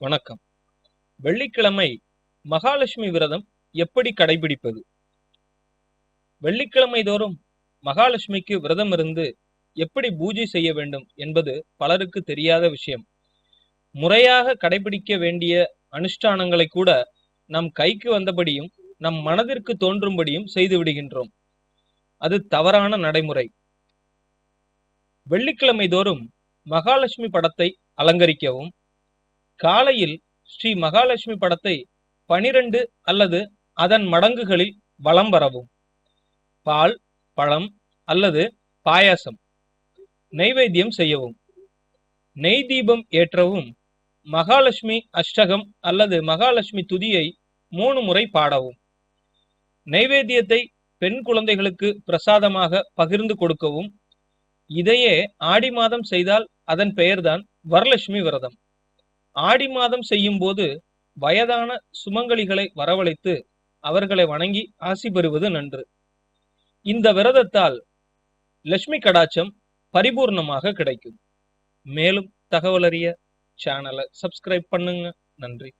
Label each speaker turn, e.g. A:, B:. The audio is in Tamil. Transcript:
A: வணக்கம். வெள்ளிக்கிழமை மகாலட்சுமி விரதம் எப்படி கடைபிடிப்பது? வெள்ளிக்கிழமை தோறும் மகாலட்சுமிக்கு விரதம் இருந்து எப்படி பூஜை செய்ய வேண்டும் என்பது பலருக்கு தெரியாத விஷயம். முறையாக கடைபிடிக்க வேண்டிய அனுஷ்டானங்களை கூட நம் கைக்கு வந்தபடியும் நம் மனதிற்கு தோன்றும்படியும் செய்து விடுகின்றோம். அது தவறான நடைமுறை. வெள்ளிக்கிழமை தோறும் மகாலட்சுமி படத்தை அலங்கரிக்கவும் காலையில் ஸ்ரீ மகாலட்சுமி படத்தை பனிரெண்டு அல்லது அதன் மடங்குகளில் வலம் வரவும். பால் பழம் அல்லது பாயாசம். நைவேத்தியம் செய்யவும். நெய் தீபம் ஏற்றவும். மகாலட்சுமி அஷ்டகம் அல்லது மகாலட்சுமி துதியை மூணு முறை பாடவும். நைவேத்தியத்தை பெண் குழந்தைகளுக்கு பிரசாதமாக பகிர்ந்து கொடுக்கவும். இதையே ஆடி மாதம் செய்தால் அதன் பெயர்தான் வரலட்சுமி விரதம். ஆடி மாதம் செய்யும் போது வயதான சுமங்கலிகளை வரவழைத்து அவர்களை வணங்கி ஆசி பெறுவது நன்று. இந்த விரதத்தால் லட்சுமி கடாச்சம் பரிபூர்ணமாக கிடைக்கும். மேலும் தகவல் அறிய சேனலை சப்ஸ்கிரைப் பண்ணுங்க. நன்றி.